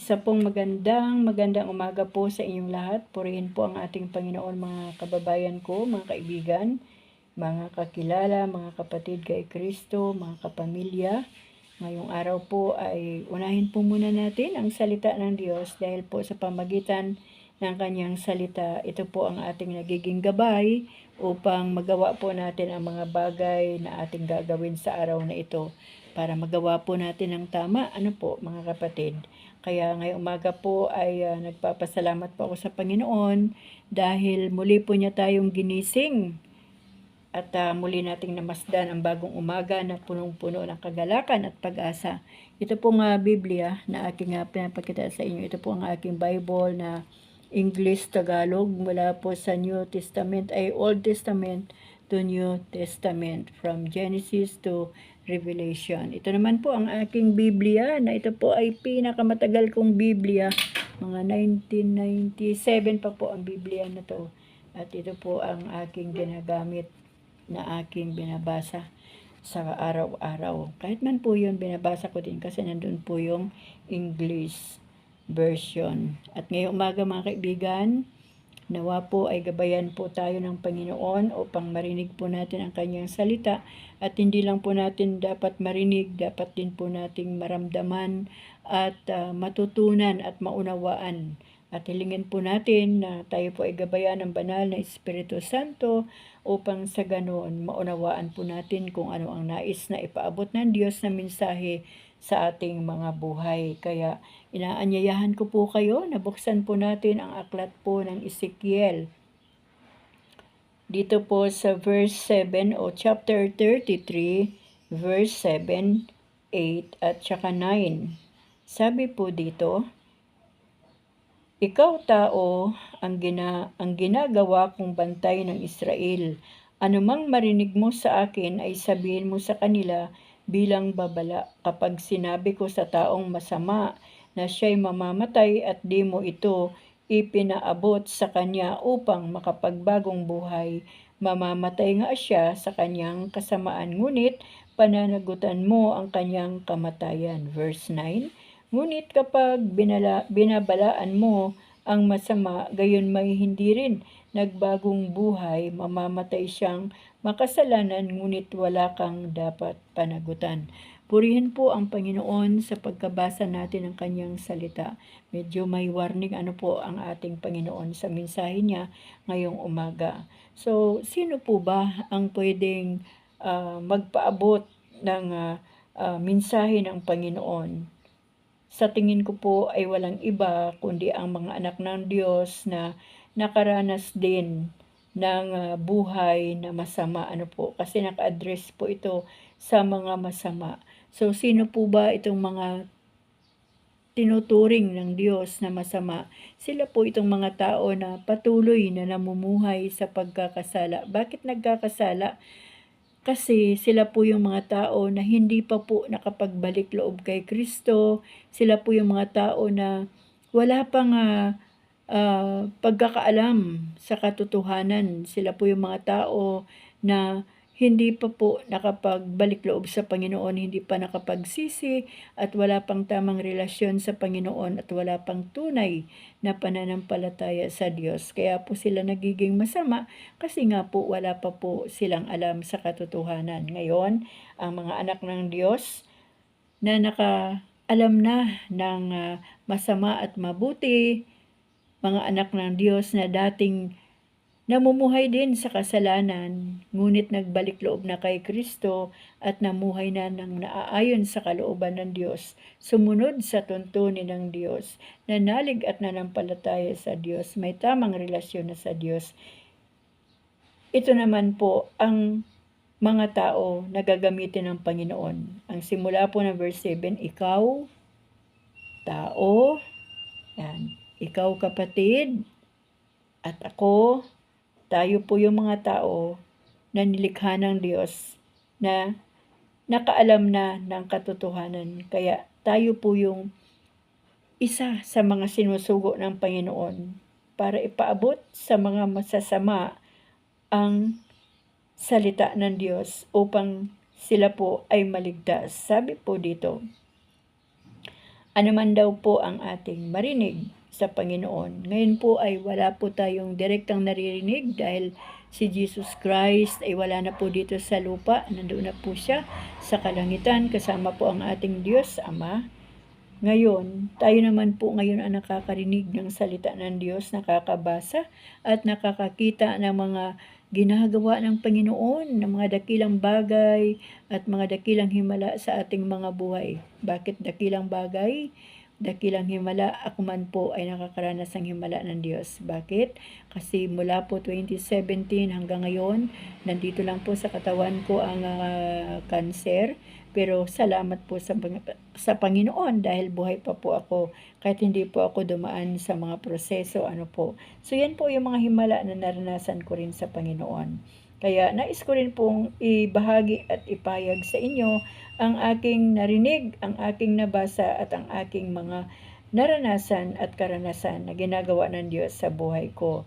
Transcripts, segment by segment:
Isa pong magandang magandang umaga po sa inyong lahat. Purihin po ang ating Panginoon mga kababayan ko, mga kaibigan, mga kakilala, mga kapatid kay Kristo, mga kapamilya. Ngayong araw po ay unahin po muna natin ang salita ng Diyos dahil po sa pamagitan ng kanyang salita, ito po ang ating nagiging gabay upang magawa po natin ang mga bagay na ating gagawin sa araw na ito para magawa po natin ang tama. Ano po mga kapatid? Kaya ngayong umaga po ay ah, nagpapasalamat po ako sa Panginoon dahil muli po niya tayong ginising at ah, muli nating namasdan ang bagong umaga na punong-puno ng kagalakan at pag-asa. Ito po nga Biblia na aking uh, pinapakita sa inyo. Ito po ang aking Bible na English Tagalog mula po sa New Testament ay Old Testament to New Testament from Genesis to Revelation. Ito naman po ang aking Biblia na ito po ay pinakamatagal kong Biblia. Mga 1997 pa po ang Biblia na to. At ito po ang aking ginagamit na aking binabasa sa araw-araw. Kahit man po yun, binabasa ko din kasi nandun po yung English version. At ngayong umaga mga kaibigan, nawa po ay gabayan po tayo ng Panginoon upang marinig po natin ang kanyang salita at hindi lang po natin dapat marinig, dapat din po nating maramdaman at ah, matutunan at maunawaan. At hilingin po natin na tayo po ay gabayan ng banal na Espiritu Santo upang sa ganoon maunawaan po natin kung ano ang nais na ipaabot ng Diyos na mensahe sa ating mga buhay. Kaya inaanyayahan ko po kayo na buksan po natin ang aklat po ng Ezekiel. Dito po sa verse 7 o chapter 33, verse 7, 8 at saka 9. Sabi po dito, Ikaw tao, ang, gina, ang ginagawa kong bantay ng Israel. Anumang marinig mo sa akin ay sabihin mo sa kanila bilang babala kapag sinabi ko sa taong masama na siya'y mamamatay at di mo ito ipinaabot sa kanya upang makapagbagong buhay. Mamamatay nga siya sa kanyang kasamaan, ngunit pananagutan mo ang kanyang kamatayan. Verse 9, Ngunit kapag binala, binabalaan mo ang masama, gayon may hindi rin nagbagong buhay, mamamatay siyang makasalanan, ngunit wala kang dapat panagutan. Purihin po ang Panginoon sa pagkabasa natin ng kanyang salita. Medyo may warning ano po ang ating Panginoon sa mensahe niya ngayong umaga. So, sino po ba ang pwedeng ah, magpaabot ng ah, ah, mensahe ng Panginoon? Sa tingin ko po ay walang iba kundi ang mga anak ng Diyos na nakaranas din ng ah, buhay na masama. Ano po? Kasi naka-address po ito sa mga masama. So, sino po ba itong mga tinuturing ng Diyos na masama? Sila po itong mga tao na patuloy na namumuhay sa pagkakasala. Bakit nagkakasala? Kasi sila po yung mga tao na hindi pa po nakapagbalik loob kay Kristo. Sila po yung mga tao na wala pang ah, ah, pagkakaalam sa katotohanan. Sila po yung mga tao na hindi pa po nakapagbalik loob sa Panginoon, hindi pa nakapagsisi at wala pang tamang relasyon sa Panginoon at wala pang tunay na pananampalataya sa Diyos. Kaya po sila nagiging masama kasi nga po wala pa po silang alam sa katotohanan. Ngayon, ang mga anak ng Diyos na nakaalam na ng ah, masama at mabuti, mga anak ng Diyos na dating namumuhay din sa kasalanan, ngunit nagbalik loob na kay Kristo at namuhay na ng naaayon sa kalooban ng Diyos, sumunod sa tuntunin ng Diyos, nanalig at nanampalataya sa Diyos, may tamang relasyon na sa Diyos. Ito naman po ang mga tao na gagamitin ng Panginoon. Ang simula po ng verse 7, ikaw, tao, yan, ikaw kapatid, at ako, tayo po yung mga tao na nilikha ng Diyos na nakaalam na ng katotohanan. Kaya tayo po yung isa sa mga sinusugo ng Panginoon para ipaabot sa mga masasama ang salita ng Diyos upang sila po ay maligtas. Sabi po dito, ano man daw po ang ating marinig sa Panginoon. Ngayon po ay wala po tayong direktang naririnig dahil si Jesus Christ ay wala na po dito sa lupa. Nandoon na po siya sa kalangitan kasama po ang ating Diyos Ama. Ngayon, tayo naman po ngayon ang nakakarinig ng salita ng Diyos, nakakabasa at nakakakita ng mga ginagawa ng Panginoon, ng mga dakilang bagay at mga dakilang himala sa ating mga buhay. Bakit dakilang bagay? Dakilang himala, ako man po ay nakakaranas ng himala ng Diyos. Bakit? Kasi mula po 2017 hanggang ngayon, nandito lang po sa katawan ko ang ah, cancer. Pero salamat po sa, sa Panginoon dahil buhay pa po ako kahit hindi po ako dumaan sa mga proseso ano po. So yan po yung mga himala na naranasan ko rin sa Panginoon. Kaya nais ko rin pong ibahagi at ipayag sa inyo ang aking narinig, ang aking nabasa at ang aking mga naranasan at karanasan na ginagawa ng Diyos sa buhay ko.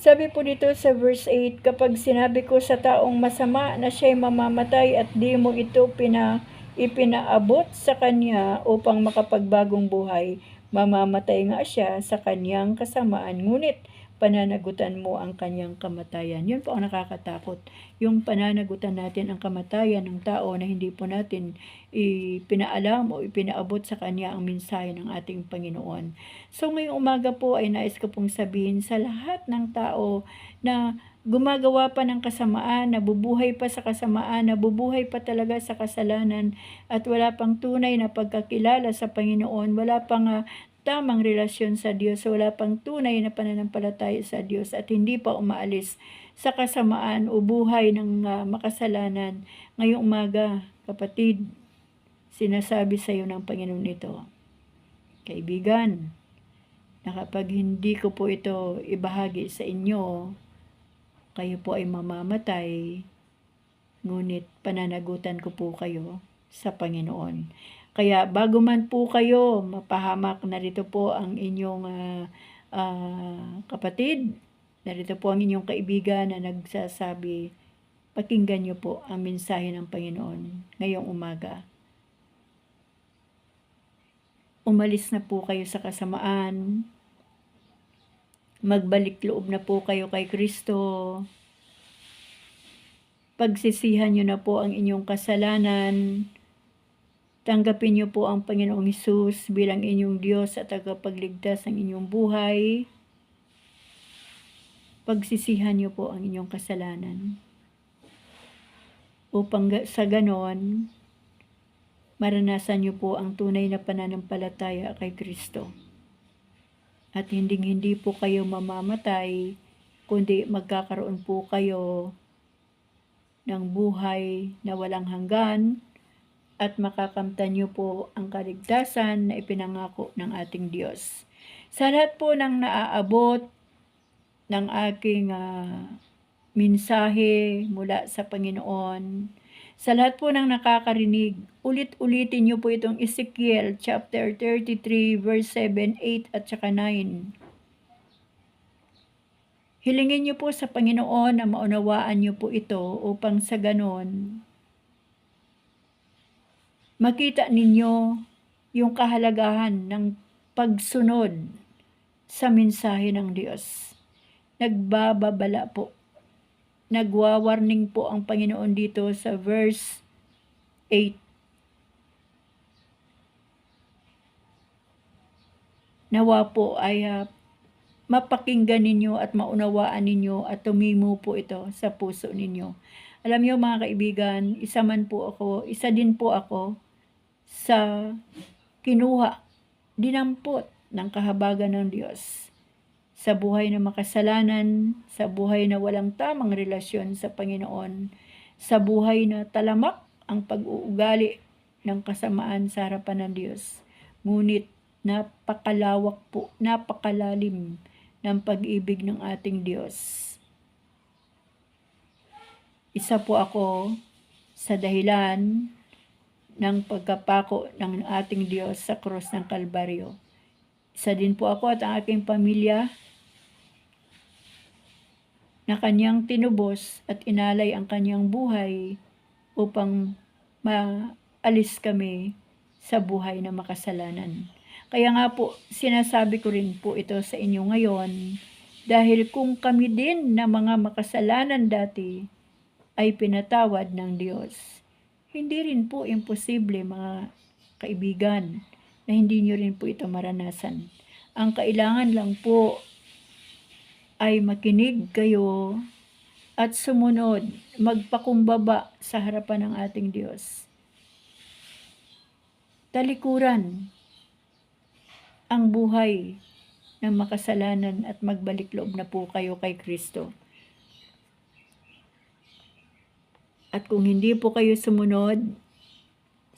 Sabi po dito sa verse 8, kapag sinabi ko sa taong masama na siya'y mamamatay at di mo ito pina, ipinaabot sa kanya upang makapagbagong buhay, mamamatay nga siya sa kanyang kasamaan. Ngunit pananagutan mo ang kanyang kamatayan. Yun po ang nakakatakot. Yung pananagutan natin ang kamatayan ng tao na hindi po natin ipinaalam o ipinaabot sa kanya ang mensahe ng ating Panginoon. So ngayong umaga po ay nais ko pong sabihin sa lahat ng tao na gumagawa pa ng kasamaan, nabubuhay pa sa kasamaan, nabubuhay pa talaga sa kasalanan at wala pang tunay na pagkakilala sa Panginoon, wala pang uh, tamang relasyon sa Diyos, wala pang tunay na pananampalataya sa Diyos at hindi pa umaalis sa kasamaan o buhay ng uh, makasalanan. Ngayong umaga, kapatid, sinasabi sa iyo ng Panginoon ito, kaibigan, na kapag hindi ko po ito ibahagi sa inyo, kayo po ay mamamatay, ngunit pananagutan ko po kayo sa Panginoon. Kaya bago man po kayo mapahamak, narito po ang inyong uh, uh, kapatid, narito po ang inyong kaibigan na nagsasabi, pakinggan niyo po ang mensahe ng Panginoon ngayong umaga. Umalis na po kayo sa kasamaan, magbalik loob na po kayo kay Kristo, pagsisihan niyo na po ang inyong kasalanan, Tanggapin niyo po ang Panginoong Hesus bilang inyong Diyos at tagapagligtas ng inyong buhay. Pagsisihan niyo po ang inyong kasalanan. Upang sa ganon, maranasan niyo po ang tunay na pananampalataya kay Kristo. At hindi hindi po kayo mamamatay, kundi magkakaroon po kayo ng buhay na walang hanggan, at makakamtan niyo po ang kaligtasan na ipinangako ng ating Diyos. Sa lahat po ng naaabot ng aking uh, mensahe mula sa Panginoon, sa lahat po ng nakakarinig, ulit-ulitin niyo po itong Ezekiel chapter 33 verse 7, 8 at saka 9. Hilingin niyo po sa Panginoon na maunawaan niyo po ito upang sa ganon makita ninyo yung kahalagahan ng pagsunod sa mensahe ng Diyos. Nagbababala po. Nagwawarning po ang Panginoon dito sa verse 8. Nawa po ay uh, mapakinggan ninyo at maunawaan ninyo at tumimo po ito sa puso ninyo. Alam niyo mga kaibigan, isa man po ako, isa din po ako sa kinuha, dinampot ng kahabagan ng Diyos sa buhay na makasalanan, sa buhay na walang tamang relasyon sa Panginoon, sa buhay na talamak ang pag-uugali ng kasamaan sa harapan ng Diyos. Ngunit napakalawak po, napakalalim ng pag-ibig ng ating Diyos. Isa po ako sa dahilan ng pagkapako ng ating Diyos sa krus ng Kalbaryo. Isa din po ako at ang aking pamilya na kanyang tinubos at inalay ang kanyang buhay upang maalis kami sa buhay na makasalanan. Kaya nga po, sinasabi ko rin po ito sa inyo ngayon, dahil kung kami din na mga makasalanan dati ay pinatawad ng Diyos, hindi rin po imposible mga kaibigan na hindi nyo rin po ito maranasan. Ang kailangan lang po ay makinig kayo at sumunod, magpakumbaba sa harapan ng ating Diyos. Talikuran ang buhay ng makasalanan at magbalik loob na po kayo kay Kristo. At kung hindi po kayo sumunod,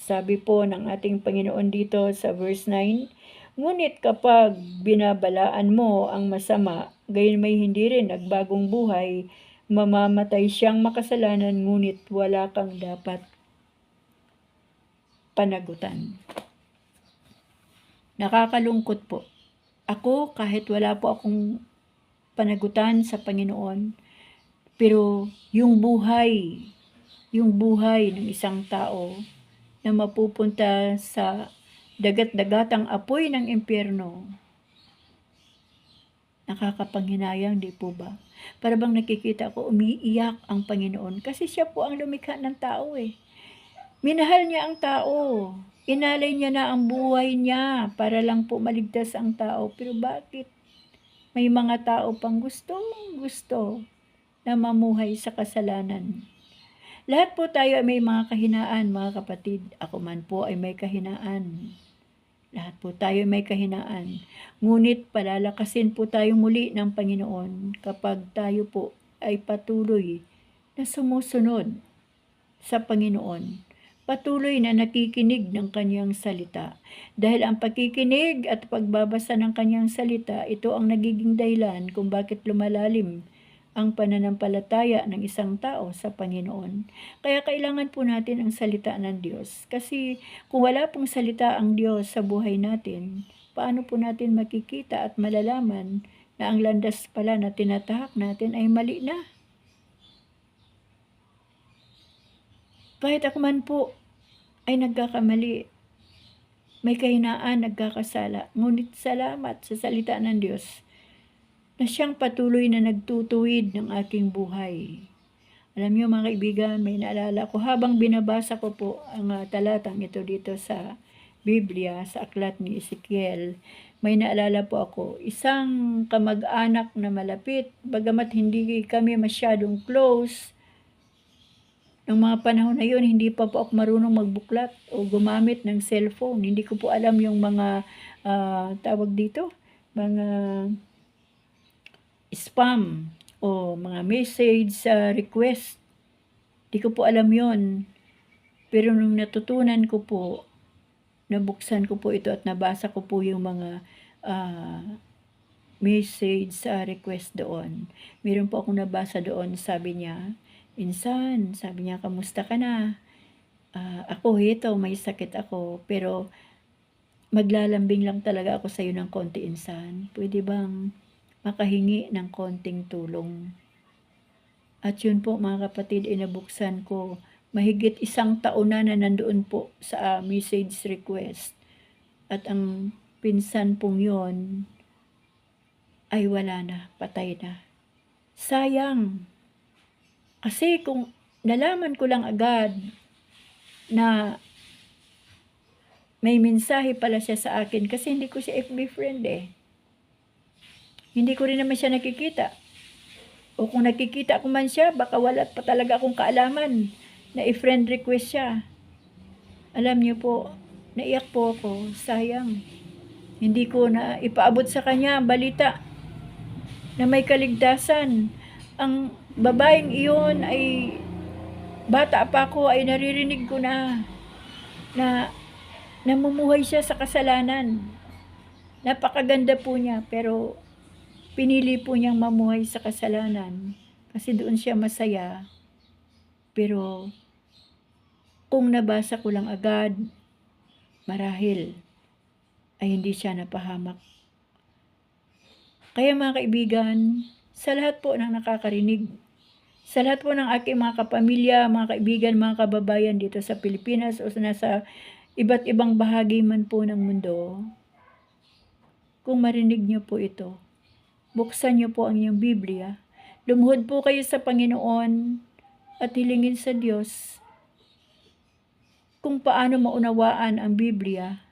sabi po ng ating Panginoon dito sa verse 9, Ngunit kapag binabalaan mo ang masama, gayon may hindi rin nagbagong buhay, mamamatay siyang makasalanan ngunit wala kang dapat panagutan. Nakakalungkot po. Ako, kahit wala po akong panagutan sa Panginoon, pero yung buhay, yung buhay ng isang tao na mapupunta sa dagat-dagatang apoy ng impyerno, nakakapanghinayang, di po ba? Para bang nakikita ko, umiiyak ang Panginoon kasi siya po ang lumikha ng tao eh. Minahal niya ang tao. Inalay niya na ang buhay niya para lang po maligtas ang tao. Pero bakit? May mga tao pang gustong gusto na mamuhay sa kasalanan. Lahat po tayo ay may mga kahinaan, mga kapatid. Ako man po ay may kahinaan. Lahat po tayo may kahinaan. Ngunit palalakasin po tayo muli ng Panginoon kapag tayo po ay patuloy na sumusunod sa Panginoon. Patuloy na nakikinig ng kanyang salita. Dahil ang pakikinig at pagbabasa ng kanyang salita, ito ang nagiging dahilan kung bakit lumalalim ang pananampalataya ng isang tao sa Panginoon. Kaya kailangan po natin ang salita ng Diyos. Kasi kung wala pong salita ang Diyos sa buhay natin, paano po natin makikita at malalaman na ang landas pala na tinatahak natin ay mali na? Kahit ako man po ay nagkakamali, may kahinaan, nagkakasala. Ngunit salamat sa salita ng Diyos na siyang patuloy na nagtutuwid ng aking buhay. Alam niyo mga kaibigan, may naalala ko habang binabasa ko po ang uh, talatang ito dito sa Biblia, sa aklat ni Ezekiel, may naalala po ako, isang kamag-anak na malapit, bagamat hindi kami masyadong close, Nung mga panahon na yun, hindi pa po ako marunong magbuklat o gumamit ng cellphone. Hindi ko po alam yung mga uh, tawag dito, mga spam o mga message sa uh, request. Hindi ko po alam yon Pero nung natutunan ko po, nabuksan ko po ito at nabasa ko po yung mga uh, message sa uh, request doon. Meron po akong nabasa doon, sabi niya, Insan, sabi niya, kamusta ka na? Uh, ako, ito, may sakit ako, pero maglalambing lang talaga ako sa iyo ng konti, insan. Pwede bang makahingi ng konting tulong? At yun po, mga kapatid, inabuksan ko. Mahigit isang taon na na nandoon po sa uh, message request. At ang pinsan pong yon ay wala na, patay na. Sayang, kasi kung nalaman ko lang agad na may mensahe pala siya sa akin kasi hindi ko siya FB friend eh. Hindi ko rin naman siya nakikita. O kung nakikita ko man siya, baka wala pa talaga akong kaalaman na i-friend request siya. Alam niyo po, naiyak po ako. Sayang. Hindi ko na ipaabot sa kanya ang balita na may kaligtasan. Ang babaeng iyon ay bata pa ako ay naririnig ko na na namumuhay siya sa kasalanan. Napakaganda po niya pero pinili po niyang mamuhay sa kasalanan kasi doon siya masaya. Pero kung nabasa ko lang agad, marahil ay hindi siya napahamak. Kaya mga kaibigan, sa lahat po ng nakakarinig, sa lahat po ng aking mga kapamilya, mga kaibigan, mga kababayan dito sa Pilipinas o nasa iba't ibang bahagi man po ng mundo, kung marinig niyo po ito, buksan niyo po ang iyong Biblia, lumuhod po kayo sa Panginoon at hilingin sa Diyos kung paano maunawaan ang Biblia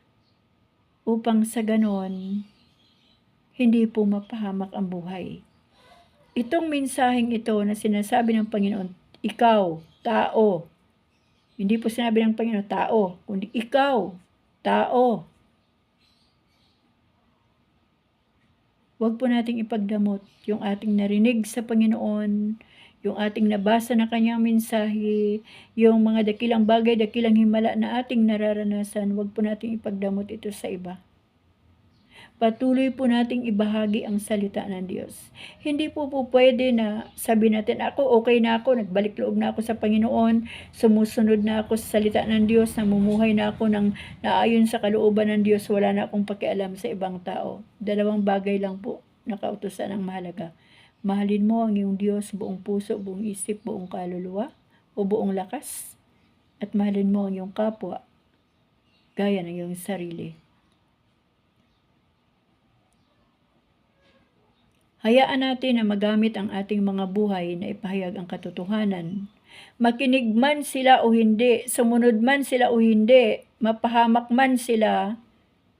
upang sa ganon hindi po mapahamak ang buhay. Itong mensaheng ito na sinasabi ng Panginoon, ikaw, tao, hindi po sinabi ng Panginoon, tao, kundi ikaw, tao. Huwag po nating ipagdamot yung ating narinig sa Panginoon, yung ating nabasa na kanyang mensahe, yung mga dakilang bagay, dakilang himala na ating nararanasan, huwag po nating ipagdamot ito sa iba. Patuloy po nating ibahagi ang salita ng Diyos. Hindi po po pwede na sabi natin, ako okay na ako, nagbalik loob na ako sa Panginoon, sumusunod na ako sa salita ng Diyos, namumuhay na ako ng naayon sa kalooban ng Diyos, wala na akong pakialam sa ibang tao. Dalawang bagay lang po nakautosan ang mahalaga. Mahalin mo ang iyong Diyos buong puso, buong isip, buong kaluluwa, o buong lakas. At mahalin mo ang iyong kapwa, gaya ng iyong sarili. Hayaan natin na magamit ang ating mga buhay na ipahayag ang katotohanan. Makinig man sila o hindi, sumunod man sila o hindi, mapahamak man sila,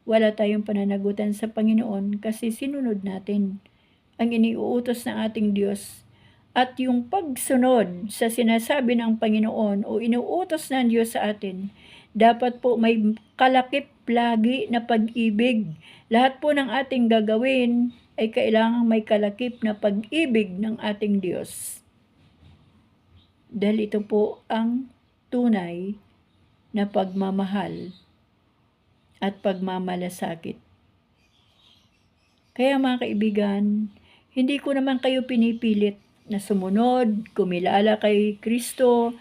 wala tayong pananagutan sa Panginoon kasi sinunod natin ang iniuutos ng ating Diyos. At yung pagsunod sa sinasabi ng Panginoon o inuutos ng Diyos sa atin, dapat po may kalakip lagi na pag-ibig. Lahat po ng ating gagawin ay kailangang may kalakip na pag-ibig ng ating Diyos. Dahil ito po ang tunay na pagmamahal at pagmamalasakit. Kaya mga kaibigan, hindi ko naman kayo pinipilit na sumunod, kumilala kay Kristo.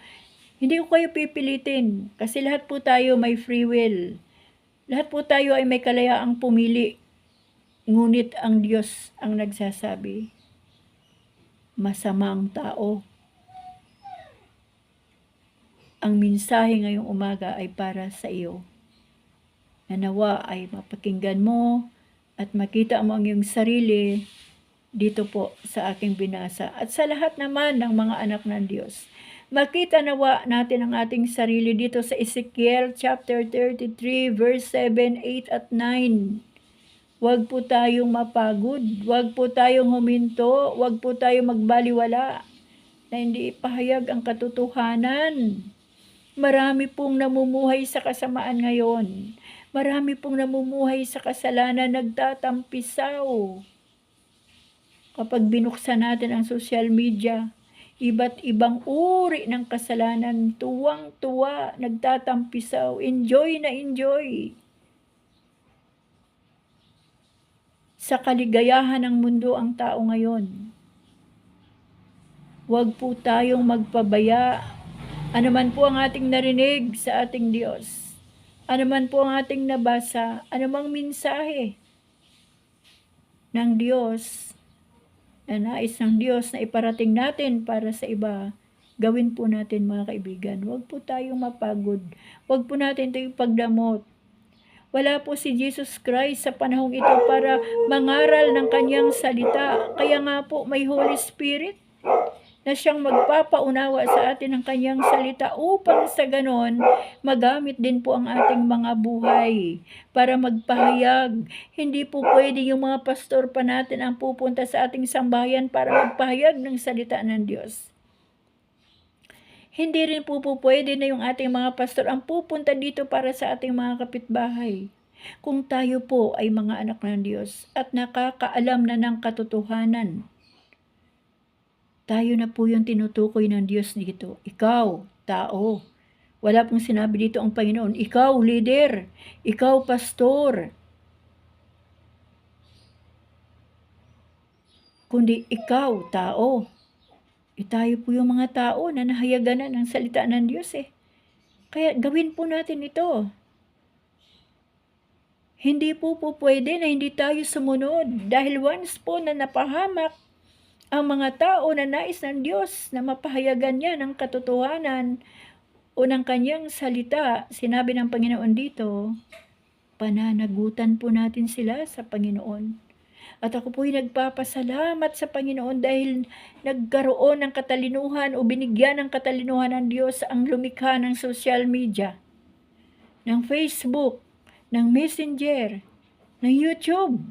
Hindi ko kayo pipilitin kasi lahat po tayo may free will. Lahat po tayo ay may kalayaang pumili Ngunit ang Diyos ang nagsasabi, masamang tao. Ang mensahe ngayong umaga ay para sa iyo. Nanawa ay mapakinggan mo at makita mo ang iyong sarili dito po sa aking binasa. At sa lahat naman ng mga anak ng Diyos. Makita nawa natin ang ating sarili dito sa Ezekiel chapter 33 verse 7, 8 at 9 Huwag po tayong mapagod. Huwag po tayong huminto. Huwag po tayong magbaliwala na hindi ipahayag ang katotohanan. Marami pong namumuhay sa kasamaan ngayon. Marami pong namumuhay sa kasalanan nagtatampisaw. Kapag binuksan natin ang social media, iba't ibang uri ng kasalanan, tuwang-tuwa, nagtatampisaw, enjoy na enjoy. Sa kaligayahan ng mundo ang tao ngayon. Huwag po tayong magpabaya. Ano man po ang ating narinig sa ating Diyos. Ano man po ang ating nabasa. Ano mang mensahe ng Diyos na nais ng Diyos na iparating natin para sa iba, gawin po natin mga kaibigan. Huwag po tayong mapagod. Huwag po natin ito ipagdamot. Wala po si Jesus Christ sa panahong ito para mangaral ng kanyang salita. Kaya nga po may Holy Spirit na siyang magpapaunawa sa atin ng kanyang salita upang sa ganon magamit din po ang ating mga buhay para magpahayag. Hindi po pwede yung mga pastor pa natin ang pupunta sa ating sambayan para magpahayag ng salita ng Diyos. Hindi rin po po pwede na yung ating mga pastor ang pupunta dito para sa ating mga kapitbahay. Kung tayo po ay mga anak ng Diyos at nakakaalam na ng katotohanan, tayo na po yung tinutukoy ng Diyos dito. Ikaw, tao. Wala pong sinabi dito ang Panginoon. Ikaw, leader. Ikaw, pastor. Kundi ikaw, tao. E tayo po yung mga tao na nahayagan na ng salita ng Diyos eh. Kaya gawin po natin ito. Hindi po po pwede na hindi tayo sumunod dahil once po na napahamak ang mga tao na nais ng Diyos na mapahayagan niya ng katotohanan, o ng kanyang salita, sinabi ng Panginoon dito, pananagutan po natin sila sa Panginoon. At ako po'y nagpapasalamat sa Panginoon dahil nagkaroon ng katalinuhan o binigyan ng katalinuhan ng Diyos ang lumikha ng social media, ng Facebook, ng Messenger, ng YouTube,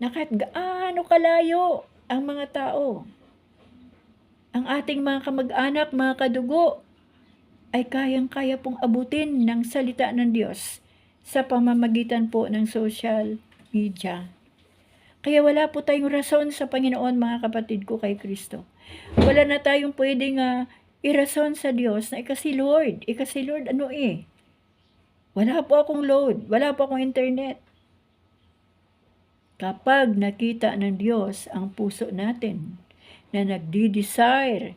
na kahit gaano kalayo ang mga tao, ang ating mga kamag-anak, mga kadugo, ay kayang-kaya pong abutin ng salita ng Diyos sa pamamagitan po ng social media. Kaya wala po tayong rason sa Panginoon, mga kapatid ko kay Kristo. Wala na tayong pwedeng uh, irason sa Diyos na ikasi Lord. Ikasi Lord, ano eh? Wala po akong load. Wala po akong internet. Kapag nakita ng Diyos ang puso natin na nagdi-desire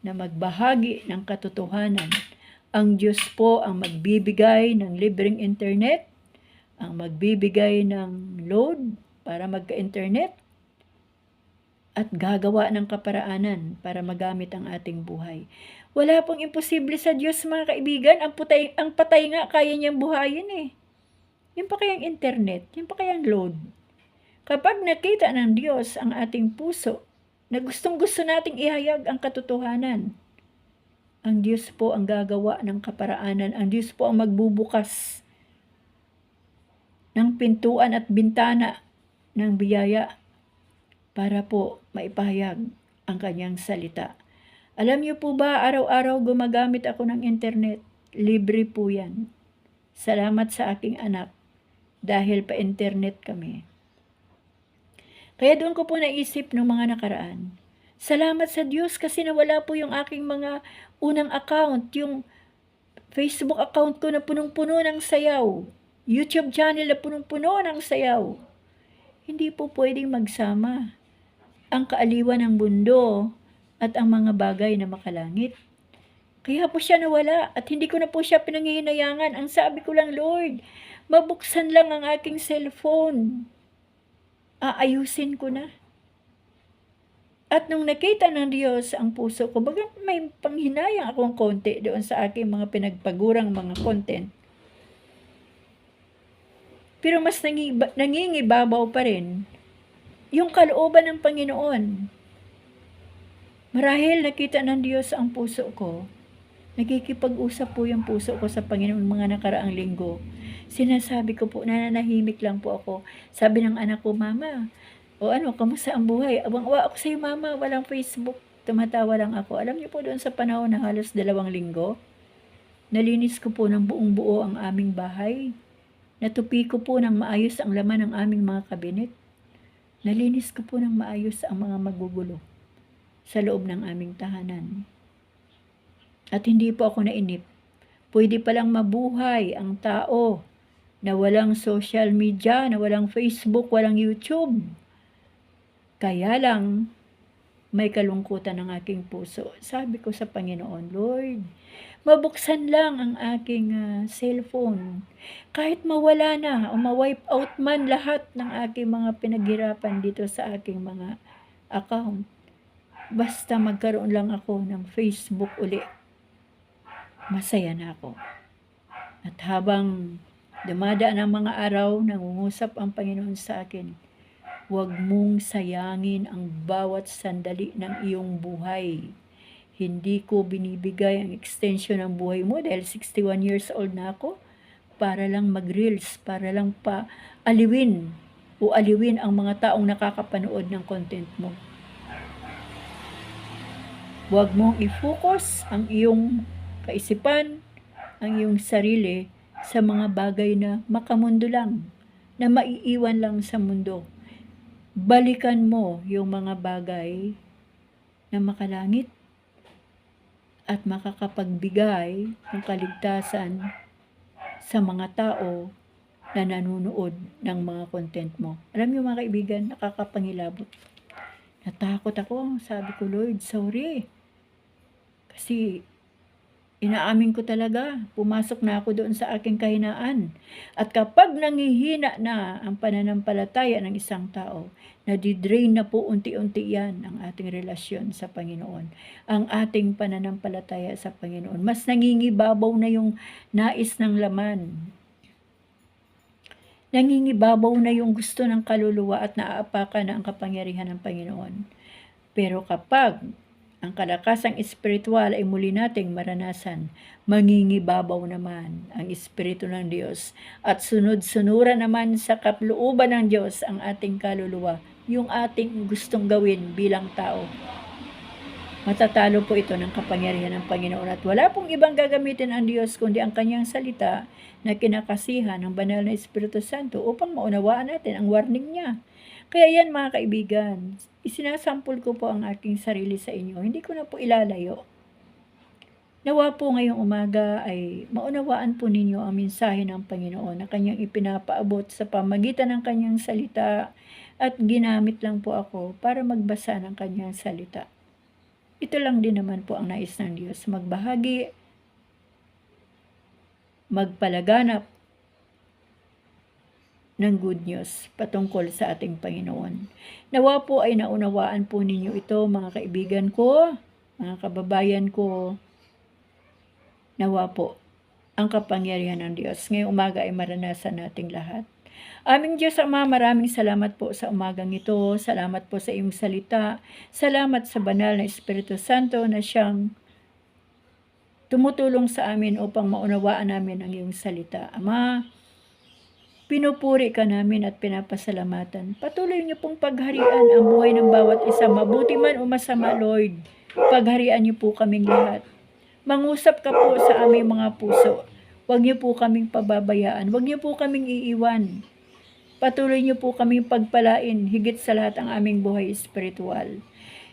na magbahagi ng katotohanan, ang Diyos po ang magbibigay ng libreng internet, ang magbibigay ng load para magka-internet, at gagawa ng kaparaanan para magamit ang ating buhay. Wala pong imposible sa Diyos mga kaibigan. Ang, putay, ang patay nga kaya niyang buhayin eh. Yung pa kayang internet, yung pa kayang load. Kapag nakita ng Diyos ang ating puso na gustong gusto nating ihayag ang katotohanan, ang Diyos po ang gagawa ng kaparaanan. Ang Diyos po ang magbubukas ng pintuan at bintana ng biyaya para po maipahayag ang kanyang salita. Alam niyo po ba, araw-araw gumagamit ako ng internet. Libre po yan. Salamat sa aking anak dahil pa internet kami. Kaya doon ko po naisip ng mga nakaraan. Salamat sa Diyos kasi nawala po yung aking mga unang account, yung Facebook account ko na punong-puno ng sayaw. YouTube channel na punong-puno ng sayaw. Hindi po pwedeng magsama ang kaaliwan ng mundo at ang mga bagay na makalangit. Kaya po siya nawala at hindi ko na po siya pinangihinayangan. Ang sabi ko lang, Lord, mabuksan lang ang aking cellphone. Aayusin ko na. At nung nakita ng Diyos ang puso ko, baga may panghinayang akong konti doon sa aking mga pinagpagurang mga content. Pero mas nangingibabaw pa rin yung kalooban ng Panginoon. Marahil nakita ng Diyos ang puso ko. Nagkikipag-usap po yung puso ko sa Panginoon mga nakaraang linggo. Sinasabi ko po, nananahimik lang po ako. Sabi ng anak ko, Mama, o ano, kamusta ang buhay? Abang-awa ako sa iyo, Mama, walang Facebook. Tumatawa lang ako. Alam niyo po doon sa panahon na halos dalawang linggo, nalinis ko po ng buong buo ang aming bahay. Natupi ko po ng maayos ang laman ng aming mga kabinet. Nalinis ko po ng maayos ang mga magugulo sa loob ng aming tahanan. At hindi po ako nainip. Pwede palang mabuhay ang tao na walang social media, na walang Facebook, walang YouTube. Kaya lang, may kalungkutan ng aking puso. Sabi ko sa Panginoon, Lord, mabuksan lang ang aking uh, cellphone. Kahit mawala na o ma-wipe out man lahat ng aking mga pinaghirapan dito sa aking mga account. Basta magkaroon lang ako ng Facebook uli. Masaya na ako. At habang dumadaan ang mga araw, nangungusap ang Panginoon sa akin, huwag mong sayangin ang bawat sandali ng iyong buhay hindi ko binibigay ang extension ng buhay mo dahil 61 years old na ako para lang mag-reels, para lang pa aliwin o aliwin ang mga taong nakakapanood ng content mo. Huwag mong i-focus ang iyong kaisipan, ang iyong sarili sa mga bagay na makamundo lang, na maiiwan lang sa mundo. Balikan mo yung mga bagay na makalangit at makakapagbigay ng kaligtasan sa mga tao na nanonood ng mga content mo. Alam niyo mga kaibigan, nakakapangilabot. Natakot ako. Sabi ko, Lord, sorry. Kasi Inaamin ko talaga, pumasok na ako doon sa aking kahinaan. At kapag nangihina na ang pananampalataya ng isang tao, nadidrain na po unti-unti yan ang ating relasyon sa Panginoon. Ang ating pananampalataya sa Panginoon. Mas nangingibabaw na yung nais ng laman. Nangingibabaw na yung gusto ng kaluluwa at naaapakan na ang kapangyarihan ng Panginoon. Pero kapag ang kalakasang espiritual ay muli nating maranasan, mangingibabaw naman ang Espiritu ng Diyos at sunod-sunura naman sa kaplooban ng Diyos ang ating kaluluwa, yung ating gustong gawin bilang tao. Matatalo po ito ng kapangyarihan ng Panginoon at wala pong ibang gagamitin ang Diyos kundi ang kanyang salita na kinakasihan ng banal na Espiritu Santo upang maunawaan natin ang warning niya. Kaya yan mga kaibigan, isinasampul ko po ang aking sarili sa inyo. Hindi ko na po ilalayo. Nawa po ngayong umaga ay maunawaan po ninyo ang mensahe ng Panginoon na kanyang ipinapaabot sa pamagitan ng kanyang salita at ginamit lang po ako para magbasa ng kanyang salita. Ito lang din naman po ang nais ng Diyos, magbahagi, magpalaganap ng good news patungkol sa ating Panginoon. Nawa po ay naunawaan po ninyo ito mga kaibigan ko, mga kababayan ko. Nawa po ang kapangyarihan ng Diyos. Ngayong umaga ay maranasan nating lahat. Aming Diyos Ama, maraming salamat po sa umagang ito. Salamat po sa iyong salita. Salamat sa banal na Espiritu Santo na siyang tumutulong sa amin upang maunawaan namin ang iyong salita. Ama, Pinupuri ka namin at pinapasalamatan. Patuloy niyo pong pagharian ang buhay ng bawat isa, mabuti man o masama, Lord. Pagharian niyo po kaming lahat. Mangusap ka po sa aming mga puso. Huwag niyo po kaming pababayaan. Huwag niyo po kaming iiwan. Patuloy niyo po kaming pagpalain, higit sa lahat ang aming buhay espiritual.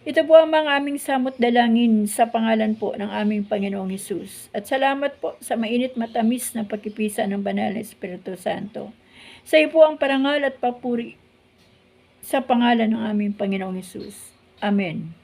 Ito po ang mga aming samot dalangin sa pangalan po ng aming Panginoong Hesus. At salamat po sa mainit matamis na pagkipisa ng banal na Espiritu Santo. Sa iyo po ang parangal at papuri sa pangalan ng aming Panginoong Hesus. Amen.